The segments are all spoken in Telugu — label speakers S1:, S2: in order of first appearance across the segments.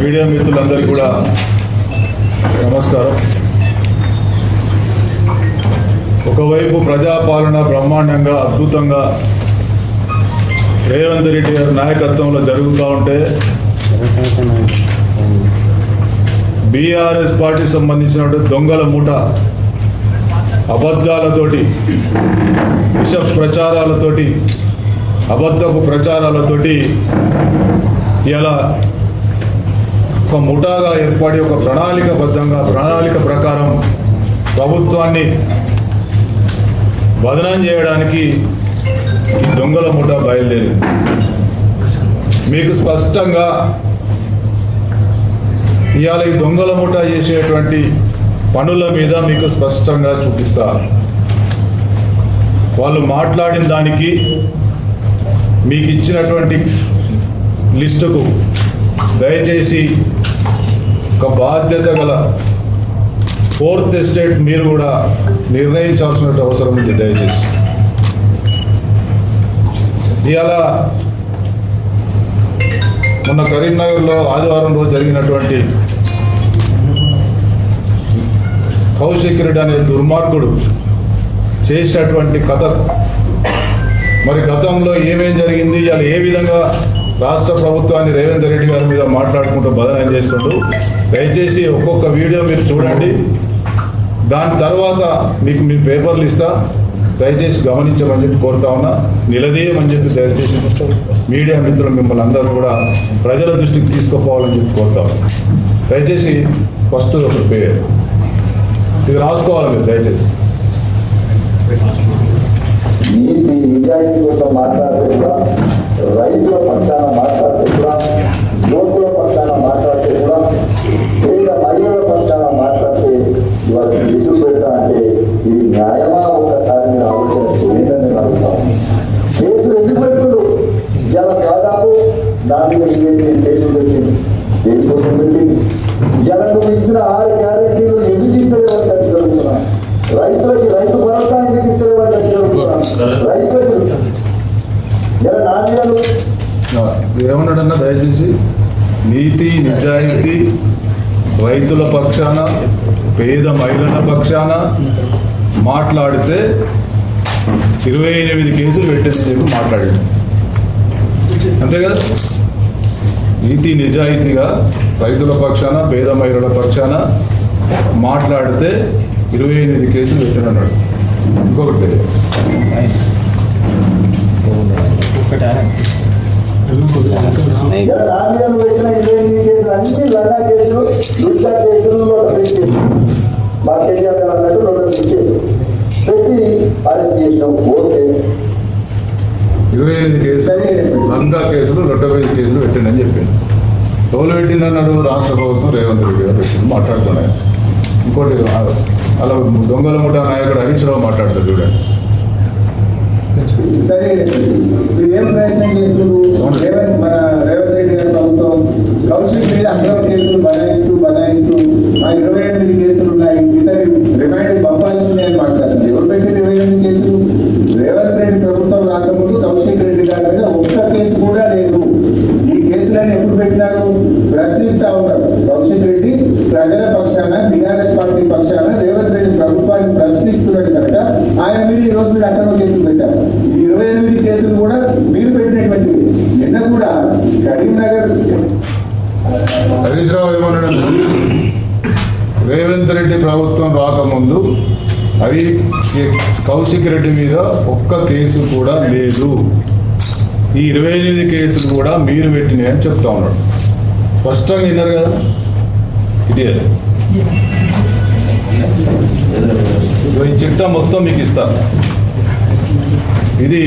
S1: మీడియా మిత్రులందరికీ కూడా నమస్కారం. ఒకవైపు ప్రజాపాలన బ్రహ్మాండంగా అద్భుతంగా రేవంత్ రెడ్డి గారి నాయకత్వంలో జరుగుతూ ఉంటే బీఆర్ఎస్ పార్టీ సంబంధించినటువంటి దొంగల మూట అబద్ధాలతోటి విష ప్రచారాలతోటి అబద్ధపు ప్రచారాలతోటి ఇలా ఒక ముఠాగా ఏర్పడి ఒక ప్రణాళికబద్ధంగా ప్రణాళిక ప్రకారం ప్రభుత్వాన్ని బదనం చేయడానికి ఈ దొంగల ముఠా బయలుదేరి మీకు స్పష్టంగా ఇవాళ ఈ దొంగల ముఠా చేసేటువంటి పనుల మీద మీకు స్పష్టంగా చూపిస్తా. వాళ్ళు మాట్లాడిన దానికి మీకు ఇచ్చినటువంటి లిస్టుకు దయచేసి ఒక బాధ్యత గల ఫోర్త్ ఎస్టేట్ మీరు కూడా నిర్ణయించాల్సిన అవసరం ఉంది దయచేసి. ఇవాళ మొన్న కరీంనగర్లో ఆదివారం రోజు జరిగినటువంటి కౌశిక్ రెడ్డి అనే దుర్మార్గుడు చేసినటువంటి కథ. మరి గతంలో ఏమేం జరిగింది ఇవాళ ఏ విధంగా రాష్ట్ర ప్రభుత్వాన్ని రేవంత్ రెడ్డి గారి మీద మాట్లాడుకుంటూ బదనం చేస్తుండ్రు దయచేసి ఒక్కొక్క వీడియో మీరు చూడండి. దాని తర్వాత మీకు మీ పేపర్లు ఇస్తా. దయచేసి గమనించమని చెప్పి కోరుతా ఉన్నా. నిలదీయమని చెప్పి దయచేసి మీడియా మిత్రులు మిమ్మల్ని అందరూ కూడా ప్రజల దృష్టికి తీసుకుపోవాలని చెప్పి కోరుతా దయచేసి ఫస్ట్ ఒక పేరు. ఇది రాసుకోవాలి మీరు దయచేసి.
S2: మాట్లాడుతున్నా రైతుల పక్షాన మాట్లాడితే కూడా యువకుల పక్షాన మాట్లాడితే కూడా పేద మహిళల పక్షాన మాట్లాడితే వాళ్ళకి విసుగు పెడతా అంటే ఇది న్యాయమా? ఒక్కసారి మీరు ఆలోచన చేయండి అని నేను అడుగుతాను కేసులు ఎందుకు పెడుతున్నారు ఇవాళ దాదాపు దాని మీద ఇరవై కేసులు పెట్టింది దేనికోసం పెట్టింది ఇవాళ నువ్వు ఇచ్చిన ఆరు గ్యారెంటీలు ఎందుకు ఇస్తలేవని చెప్పి అడుగుతున్నాను రైతులకి రైతు భరోసా ఎందుకు ఇస్తలేవని చెప్పి అడుగుతున్నాను రైతులకు ఇలా నా మీద నువ్వు
S1: ఏమన్నాడన్నా దయచేసి? నీతి నిజాయితీ రైతుల పక్షాన పేద మహిళల పక్షాన మాట్లాడితే ఇరవై ఎనిమిది కేసులు పెట్టేసి చెప్పి మాట్లాడాడు. అంతే కదా? నీతి నిజాయితీగా రైతుల పక్షాన పేద మహిళల పక్షాన మాట్లాడితే ఇరవై ఎనిమిది కేసులు పెట్టాడు ఇంకొకటి.
S2: నువ్వు పెట్టిన ఇరవై కేసులు అన్ని లన్నా కేసులు దుర్గా కేసులు కేసులు మా కేసీఆర్ గారు అన్నట్టు నోటీస్ కేసులు పెట్టి అరెస్ట్ చేసినాం ఓకే.
S1: ఇరవై ఎనిమిది కేసులు లంగా కేసులు కేసులు పెట్టండి అని చెప్పింది. ఎవరు పెట్టింది అన్నారు రాష్ట్ర ప్రభుత్వం రేవంత్ రెడ్డి గారు పెట్టింది మాట్లాడుతున్నాయి. ఇంకోటి అలా దొంగల ముఠ నాయకుడు హరీష్ రావు మాట్లాడతారు చూడండి.
S3: సరే మీరు ఏం ప్రయత్నం చేస్తున్నారు? రేవంత్ మన రేవంత్ రెడ్డి గారి ప్రభుత్వం కౌశిక్ మీద అక్రమ కేసులు బనాయిస్తూ బనాయిస్తూ ఆ ఇరవై ఎనిమిది కేసులు ఉన్నాయి. ఇతని రిమైండ్ పంపాల్సిందే అని మాట్లాడారు ఎవరు పెట్టింది ఇరవై ఎనిమిది కేసులు? రేవంత్ రెడ్డి ప్రభుత్వం రాకముందు కౌశిక్ రెడ్డి గారి మీద ఒక్క కేసు కూడా లేదు. ఈ కేసులను ఎప్పుడు పెట్టినారు? ప్రశ్నిస్తా ఉన్నారు. కౌశిక్ రెడ్డి ప్రజల పక్షాన టీఆర్ఎస్ పార్టీ పక్షాన రేవంత్ రెడ్డి ప్రభుత్వాన్ని ప్రశ్నిస్తున్నాడు కనుక ఆయన మీద ఈ రోజు మీరు అక్రమ కేసులు పెట్టారు ఈ ఇరవై ఎనిమిది కేసులు కూడా మీరు పెట్టినటువంటివి నిన్న కూడా కరీంనగర్
S1: హరీష్ ఏమన్నాడు రేవంత్ రెడ్డి ప్రభుత్వం రాకముందు హరి కౌశిక్ రెడ్డి మీద ఒక్క కేసు కూడా లేదు. ఈ ఇరవై ఎనిమిది కేసులు కూడా మీరు పెట్టినాయి అని చెప్తా ఉన్నాడు. స్పష్టంగా విన్నారు కదా? ఇది. అది. ఈ చిట్టా మొత్తం మీకు ఇస్తాను ఇది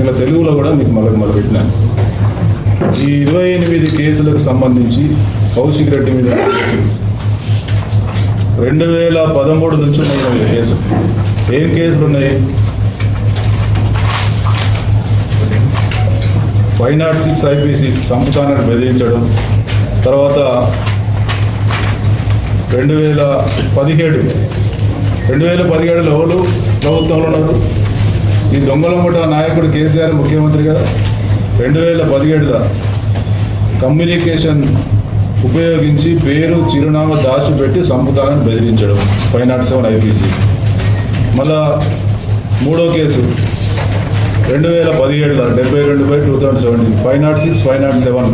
S1: ఇలా తెలుగులో కూడా మీకు మళ్ళీ మళ్ళీ పెట్టినాను ఈ ఇరవై ఎనిమిది కేసులకు సంబంధించి కౌశిక్ రెడ్డి మీద రెండు వేల పదమూడు నుంచి ఉన్నాయి ఈ కేసు. ఏం కేసులు ఉన్నాయి? ఫైవ్ నాట్ సిక్స్ ఐపీసీ సంపుతానని బెదిరించడం తర్వాత రెండు వేల పదిహేడు. రెండు వేల పదిహేడులో ఎవరు ప్రభుత్వంలో ఉన్నారు? ఈ దొంగల ముఠ నాయకుడు కేసీఆర్ ముఖ్యమంత్రి కదా. రెండు వేల పదిహేడులో కమ్యూనికేషన్ ఉపయోగించి పేరు చిరునామా దాచిపెట్టి సంపుతానని బెదిరించడం. Five naught seven IPC. మళ్ళా మూడో కేసు. రెండు వేల పదిహేడులో డెబ్బై రెండు by two thousand seventeen. Five naught six five naught seven.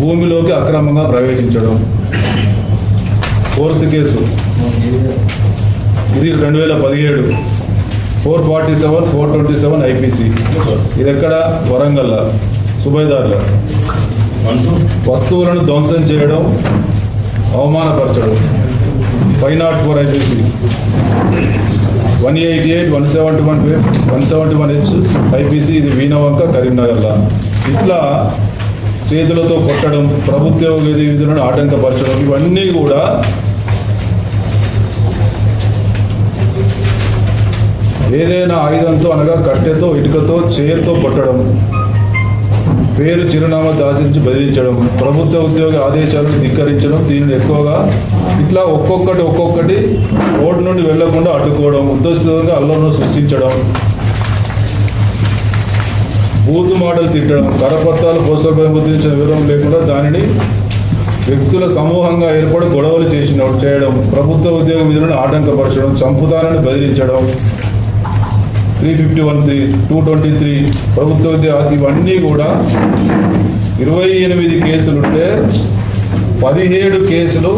S1: భూమిలోకి అక్రమంగా ప్రవేశించడం. Fourth case. ఇది రెండు వేల పదిహేడు. Four forty seven four twenty seven IPC. ఇది ఎక్కడ? వరంగల్ సుబేదార్లో. వస్తువులను ధ్వంసం చేయడం అవమానపరచడం. Five naught four IPC. One eighty eight one seventy one one seventy one H IPC ఇది వీణవంక కరీంనగర్లో. ఇట్లా చేతులతో కొట్టడం ప్రభుత్వ విధులను ఆటంకపరచడం ఇవన్నీ కూడా ఏదైనా ఆయుధంతో అనగా కట్టెతో ఇటుకతో చేరుతో కొట్టడం పేరు చిరునామా దాచించి బెదిరించడం ప్రభుత్వ ఉద్యోగ ఆదేశాలను ధిక్కరించడం దీనిని ఎక్కువగా ఇట్లా ఒక్కొక్కటి ఒక్కొక్కటి రోడ్డు నుండి వెళ్ళకుండా అడ్డుకోవడం ఉద్దేశంగా అల్లర్ను సృష్టించడం బూతు మాటలు తిట్టడం కరపత్రాలు పోస్టర్పై ముద్రించిన వివరం లేకుండా దానిని వ్యక్తుల సమూహంగా ఏర్పడి గొడవలు చేసిన చేయడం ప్రభుత్వ ఉద్యోగ విధులను ఆటంకపరచడం చంపుతానని బెదిరించడం three fifty one three two twenty three ప్రభుత్వ ఉద్యోగ ఇవన్నీ కూడా ఇరవై ఎనిమిది కేసులుంటే పదిహేడు కేసులు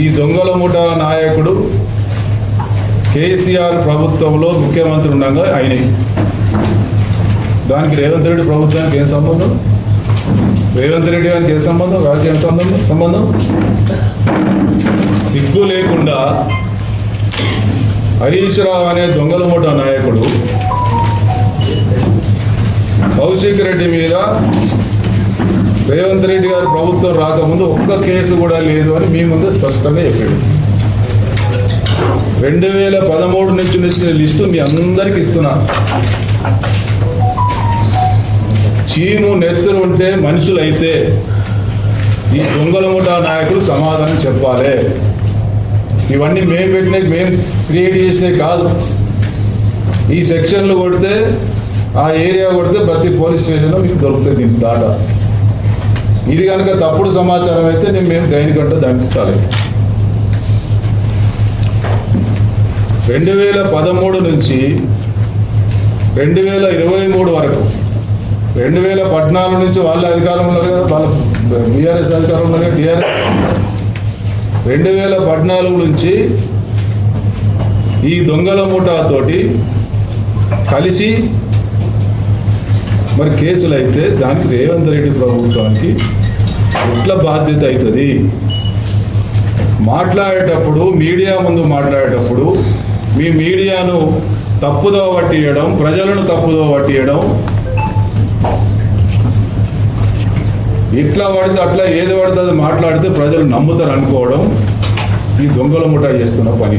S1: ఈ దొంగల ముఠా నాయకుడు కేసీఆర్ ప్రభుత్వంలో ముఖ్యమంత్రి ఉండగా అయినాయి. దానికి రేవంత్ రెడ్డి ప్రభుత్వానికి ఏం సంబంధం? రేవంత్ రెడ్డి గారికి ఏం సంబంధం? రాజకీయ సంబంధం? సంబంధం? సిగ్గు లేకుండా హరీష్ రావు అనే దొంగల మూట నాయకుడు కౌశిక్ రెడ్డి మీద రేవంత్ రెడ్డి గారు ప్రభుత్వం రాకముందు ఒక్క కేసు కూడా లేదు అని మీ ముందు స్పష్టంగా చెప్పాడు. రెండు వేల పదమూడు నుంచి ఇచ్చిన లిస్టు మీ అందరికి ఇస్తున్నా. చీము నెత్తలు ఉంటే మనుషులైతే ఈ దొంగల ముఠా నాయకులు సమాధానం చెప్పాలి. ఇవన్నీ మేము పెట్టినవి మేము క్రియేట్ చేసినవి కాదు. ఈ సెక్షన్లు కొడితే ఆ ఏరియా కొడితే ప్రతి పోలీస్ స్టేషన్లో మీకు దొరుకుతుంది దీనికి డాటా ఇది కనుక తప్పుడు సమాచారం అయితే నేను మేము దేనికంటే దండించాలి రెండు వేల పదమూడు నుంచి రెండు వేల ఇరవై మూడు వరకు రెండు వేల పద్నాలుగు నుంచి వాళ్ళ అధికారంలో వాళ్ళ బీఆర్ఎస్ అధికారంలో టీఆర్ఎస్. రెండు వేల పద్నాలుగు నుంచి ఈ దొంగల ముఠాతోటి కలిసి మరి కేసులు అయితే దానికి రేవంత్ రెడ్డి ప్రభుత్వానికి ఎట్లా బాధ్యత అవుతుంది? మాట్లాడేటప్పుడు మీడియా ముందు మాట్లాడేటప్పుడు మీ మీడియాను తప్పుదో పట్టియడం ప్రజలను తప్పుదో పట్టియడం ఇట్లా పడితే అట్లా ఏది పడితే అది మాట్లాడితే ప్రజలు నమ్ముతారు అనుకోవడం ఈ దొంగల ముఠా చేస్తున్న పని.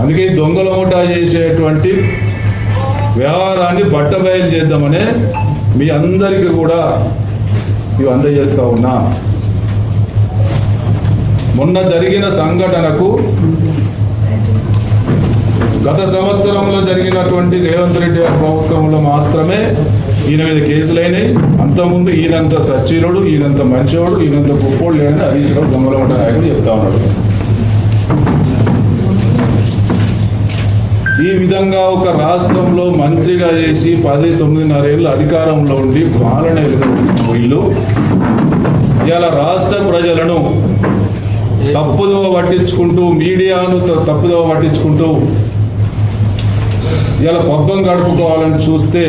S1: అందుకే ఈ దొంగల ముఠా చేసేటువంటి వ్యవహారాన్ని బట్టబయలు చేద్దామనే మీ అందరికీ కూడా ఇవి అందజేస్తా ఉన్నా. మొన్న జరిగిన సంఘటనకు గత సంవత్సరంలో జరిగినటువంటి రేవంత్ రెడ్డి ప్రభుత్వంలో మాత్రమే ఎనిమిది కేసులైనాయి అంతకుముందు ఈయనంత సచ్చీరుడు ఈయనంత మంచివాడు ఈయనంత గొప్పోడు లేదని హరీష్ రావు దొంగలమట నాయకుడు చెప్తా ఉన్నాడు. ఈ విధంగా ఒక రాష్ట్రంలో మంత్రిగా చేసి పది తొమ్మిదిన్నర ఏళ్ళు అధికారంలో ఉండి పాలన వీళ్ళు ఇలా రాష్ట్ర ప్రజలను తప్పుదోవ పట్టించుకుంటూ మీడియాను తప్పుదోవ పట్టించుకుంటూ ఇలా పబ్బం గడుపుకోవాలని చూస్తే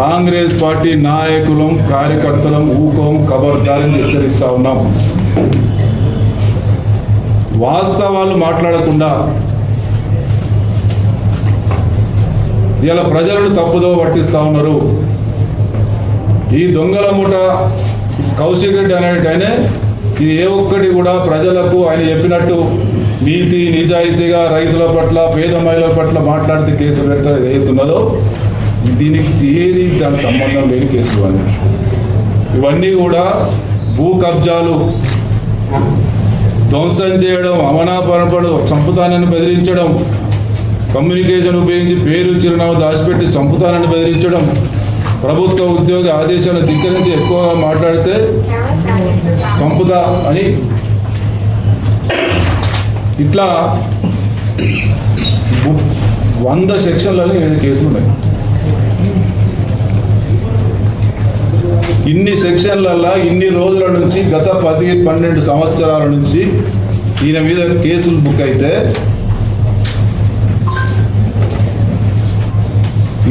S1: కాంగ్రెస్ పార్టీ నాయకులం కార్యకర్తలం ఊకోం కబర్దారని హెచ్చరిస్తా ఉన్నాం. వాస్తవాలు మాట్లాడకుండా ఇలా ప్రజలను తప్పుదో పట్టిస్తూ ఉన్నారు. ఈ దొంగల మూట కౌశిక్ రెడ్డి అనేటైనే ఇది ఏ ఒక్కటి కూడా ప్రజలకు ఆయన చెప్పినట్టు నీతి నిజాయితీగా రైతుల పట్ల పేద మహిళల పట్ల మాట్లాడితే కేసు పెడతా ఏదైతున్నదో దీనికి ఏది దానికి సంబంధం లేని కేసులు అని ఇవన్నీ కూడా భూ కబ్జాలు. ధ్వంసం చేయడం అమనాపరపడం చంపుతానని బెదిరించడం కమ్యూనికేషన్ ఉపయోగించి పేరు చిరునామా దాచిపెట్టి చంపుతానని బెదిరించడం ప్రభుత్వ ఉద్యోగి ఆదేశాలను ధిక్కరించి ఎక్కువగా మాట్లాడితే చంపుతా అని. ఇట్లా వంద సెక్షన్లలో ఏడు కేసులు ఉన్నాయి ఇన్ని సెక్షన్లల్లో ఇన్ని రోజుల నుంచి గత పది పన్నెండు సంవత్సరాల నుంచి ఈయన మీద కేసులు బుక్ అయితే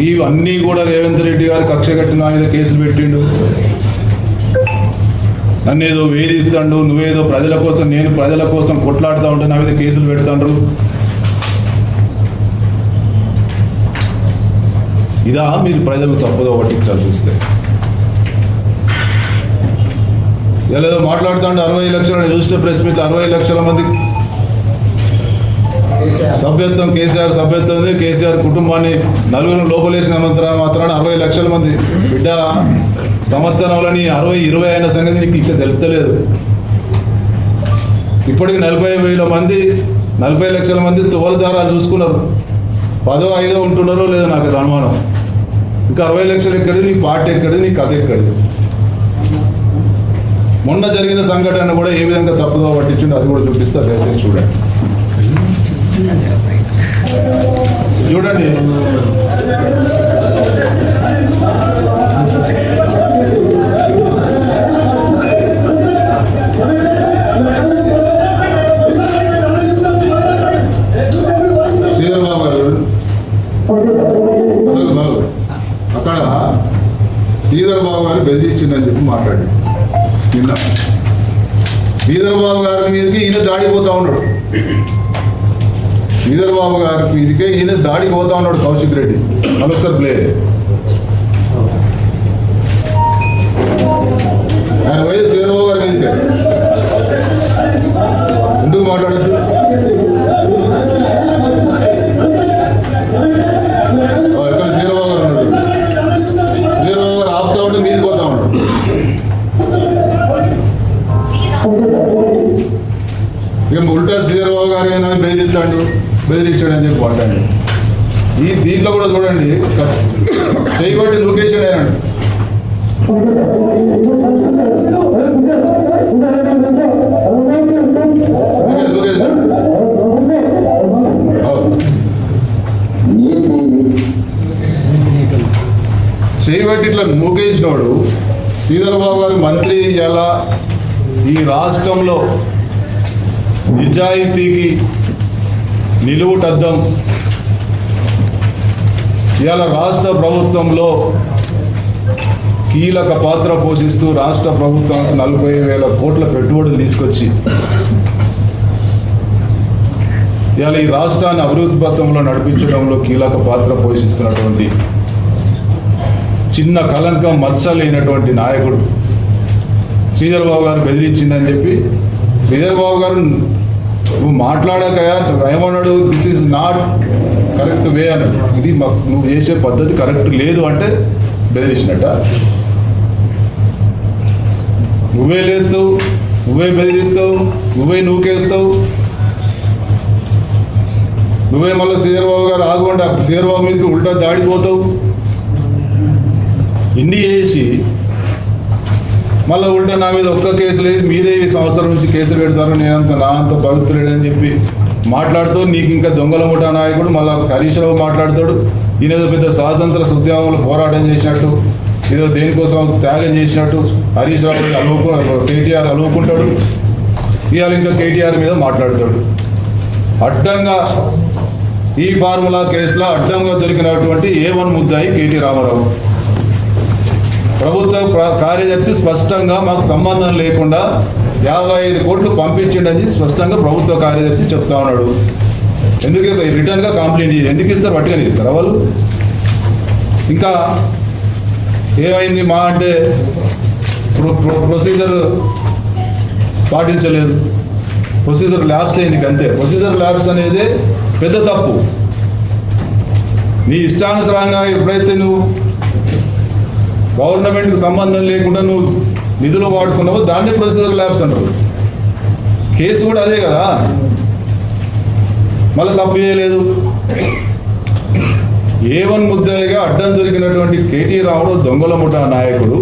S1: ఇవన్నీ కూడా రేవంత్ రెడ్డి గారు కక్ష కట్టి నా మీద కేసులు పెట్టిండు. నన్ను ఏదో వేధిస్తాడు నువ్వేదో ప్రజల కోసం నేను ప్రజల కోసం కొట్లాడుతూ ఉంటే నా మీద కేసులు పెడతాండ్రు. ఇదా మీరు ప్రజలు తప్పుదో పట్టించాలి చూస్తే. ఇలా ఏదో మాట్లాడుతుంటే అరవై లక్షలు చూస్తే చూసిన ప్రెస్ మీట్ అరవై లక్షల మంది సభ్యత్వం కేసీఆర్ సభ్యత్వం ఉంది. కేసీఆర్ కుటుంబాన్ని నలుగురు లోపలేసిన మాత్రం మాత్రాన అరవై లక్షల మంది. బిడ్డ సంవత్సరంలోని అరవై ఇరవై అయిన సంగతి నీకు ఇంకా తెలుపుతలేదు ఇప్పటికి నలభై వేల మంది నలభై లక్షల మంది తోలుదారాలు చూసుకున్నారు. పదో ఐదో ఉంటున్నారో లేదో నాకు అనుమానం. ఇంకా అరవై లక్షలు ఎక్కడిది? నీ పార్టీ ఎక్కడిది? నీ కథ ఎక్కడిది? మొన్న జరిగిన సంఘటన కూడా ఏ విధంగా తప్పుదో పట్టించిండో అది కూడా చూపిస్తా దయచేసి చూడండి. చూడండి. మూకేసినోడు శ్రీధరబాబు గారు మంత్రి ఎలా ఈ రాష్ట్రంలో నిజాయితీకి నిలువుటద్దం. ఇవాళ రాష్ట్ర ప్రభుత్వంలో కీలక పాత్ర పోషిస్తూ రాష్ట్ర ప్రభుత్వం నలభై వేల కోట్ల పెట్టుబడులు తీసుకొచ్చి ఇవాళ ఈ రాష్ట్రాన్ని అభివృద్ధి పథంలో నడిపించడంలో కీలక పాత్ర పోషిస్తున్నటువంటి చిన్న కలంకం మచ్చలేనటువంటి నాయకుడు. శ్రీధర్ బాబు గారు బెదిరించిందని చెప్పి శ్రీధర్ బాబు గారు నువ్వు మాట్లాడాక ఏమన్నాడు? This is not correct way అన్నాడు. ఇది మాకు నువ్వు చేసే పద్ధతి కరెక్ట్ లేదు అంటే బెదిరించినట్ట. నువ్వే లేస్తావు నువ్వే బెదిరిస్తావు నువ్వే నూకేస్తావు. నువ్వే మళ్ళీ శ్రీధర్ బాబు గారు ఆగుండా శ్రీధర్ బాబు మీదకి ఉల్టా దాడిపోతావు ఇన్ని చేసి మళ్ళీ ఉంటే నా మీద ఒక్క కేసు లేదు మీరే ఈ సంవత్సరం నుంచి కేసులు పెడతారు నేనంత నా అంత పవిత్రుడని చెప్పి మాట్లాడుతూ నీకు ఇంకా దొంగల ముఠా నాయకుడు మళ్ళీ హరీష్ రావు మాట్లాడతాడు. ఈయనేదో పెద్ద స్వాతంత్ర ఉద్యమంలో పోరాటం చేసినట్టు ఏదో దేనికోసం త్యాగం చేసినట్టు హరీష్ రావు అలువుకు కేటీఆర్ అలువుకుంటాడు. ఇవాళ ఇంకా కేటీఆర్ మీద మాట్లాడతాడు. అడ్డంగా ఈ ఫార్ములా కేసులో అడ్డంగా దొరికినటువంటి ఏ వన్ ముద్దాయి కేటీ రామారావు. ప్రభుత్వ ప్ర- కార్యదర్శి స్పష్టంగా మాకు సంబంధం లేకుండా యాభై ఐదు కోట్లు పంపించిండని స్పష్టంగా ప్రభుత్వ కార్యదర్శి చెప్తా ఉన్నాడు. ఎందుకు రిటర్న్గా కంప్లైంట్ చేయాలి ఎందుకు ఇస్తారు? పట్టుకొని ఇస్తారా. వాళ్ళు ఇంకా ఏమైంది? మా అంటే ప్రొ- ప్రొసీజర్ పాటించలేదు. ప్రొసీజర్ ల్యాబ్స్ అయింది అంతే. ప్రొసీజర్ ల్యాబ్స్ అనేది పెద్ద తప్పు. నీ ఇష్టానుసారంగా ఎప్పుడైతే నువ్వు గవర్నమెంట్కి సంబంధం లేకుండా నువ్వు నిధులు వాడుకున్నావు దాన్ని ప్రొసీజర్ ల్యాబ్స్ అంటారు. కేసు కూడా అదే కదా. మళ్ళీ తప్పు చేయలేదు. ఏ వన్ ముద్దాయిగా అడ్డం దొరికినటువంటి కేటీ రావుడు దొంగల ముఠా నాయకుడు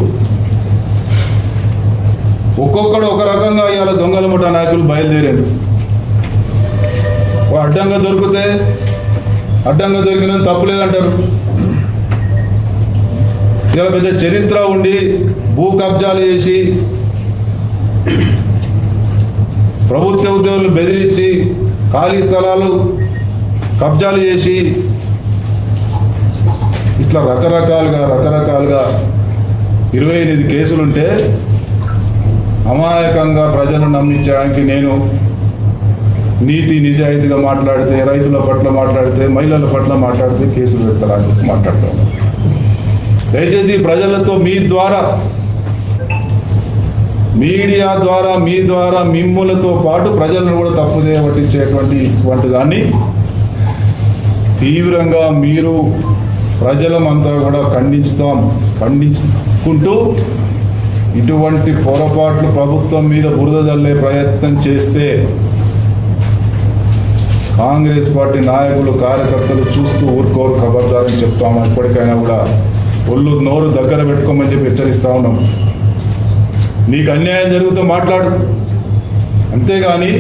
S1: ఒక్కొక్కడు ఒక రకంగా ఇవాళ దొంగల ముఠా నాయకులు బయలుదేరాడు అడ్డంగా దొరికితే అడ్డంగా దొరికిన తప్పులేదంటారు ఇలా పెద్ద చరిత్ర ఉండి భూ కబ్జాలు చేసి ప్రభుత్వ ఉద్యోగులు బెదిరించి ఖాళీ స్థలాలు కబ్జాలు చేసి ఇట్లా రకరకాలుగా రకరకాలుగా ఇరవై ఎనిమిది కేసులుంటే అమాయకంగా ప్రజలను నమ్మించడానికి నేను నీతి నిజాయితీగా మాట్లాడితే రైతుల పట్ల మాట్లాడితే మహిళల పట్ల మాట్లాడితే కేసులు పెడతారని మాట్లాడతాను. దయచేసి ప్రజలతో మీ ద్వారా మీడియా ద్వారా మీ ద్వారా మిమ్ములతో పాటు ప్రజలను కూడా తప్పు చేయబట్టించేటువంటి ఇటువంటి దాన్ని తీవ్రంగా మీరు ప్రజలమంతా కూడా ఖండిస్తాం ఖండించుకుంటూ ఇటువంటి పొరపాట్లు ప్రభుత్వం మీద బురదదల్లే ప్రయత్నం చేస్తే కాంగ్రెస్ పార్టీ నాయకులు కార్యకర్తలు చూస్తూ ఊరుకోరు ఖబర్దారని చెప్తాము ఎప్పటికైనా కూడా ఒళ్ళు నోరు దగ్గర పెట్టుకోమని చెప్పి హెచ్చరిస్తా ఉన్నాం. నీకు అన్యాయం జరుగుతూ మాట్లాడు. అంతేగాని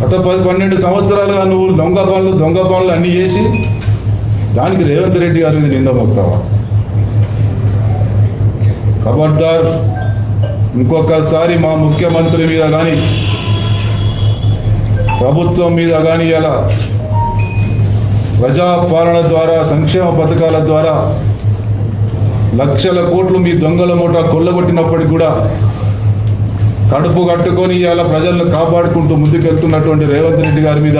S1: గత పది పన్నెండు సంవత్సరాలుగా నువ్వు దొంగ పనులు దొంగ పనులు అన్నీ చేసి దానికి రేవంత్ రెడ్డి గారి మీద నింద మోస్తావా? ఖబర్దార్ ఇంకొకసారి మా ముఖ్యమంత్రి మీద కానీ ప్రభుత్వం మీద కానీ ఇలా ప్రజాపాలన ద్వారా సంక్షేమ పథకాల ద్వారా లక్షల కోట్లు మీ దొంగల మూట కొల్లగొట్టినప్పటికి కూడా కడుపు కట్టుకొని ఇవాళ ప్రజలను కాపాడుకుంటూ ముందుకెళ్తున్నటువంటి రేవంత్ రెడ్డి గారి మీద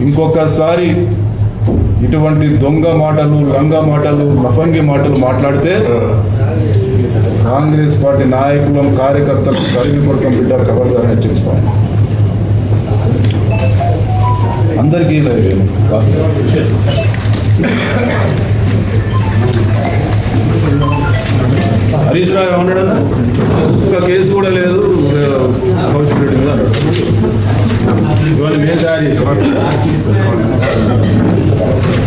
S1: ఇంకొకసారి ఇటువంటి దొంగ మాటలు లంగ మాటలు లఫంగి మాటలు మాట్లాడితే కాంగ్రెస్ పార్టీ నాయకులం కార్యకర్తలు కలిగి కొడతాం బిడ్డ ఖబర్దారి హెచ్చరిస్తాం. అందరికీ హరీష్ రావు ఏమన్నాడన్నా? ఒక్క కేసు కూడా లేదు కౌశిక్ రెడ్డి మీద అన్నాడు. మేము తయారు చేసాం.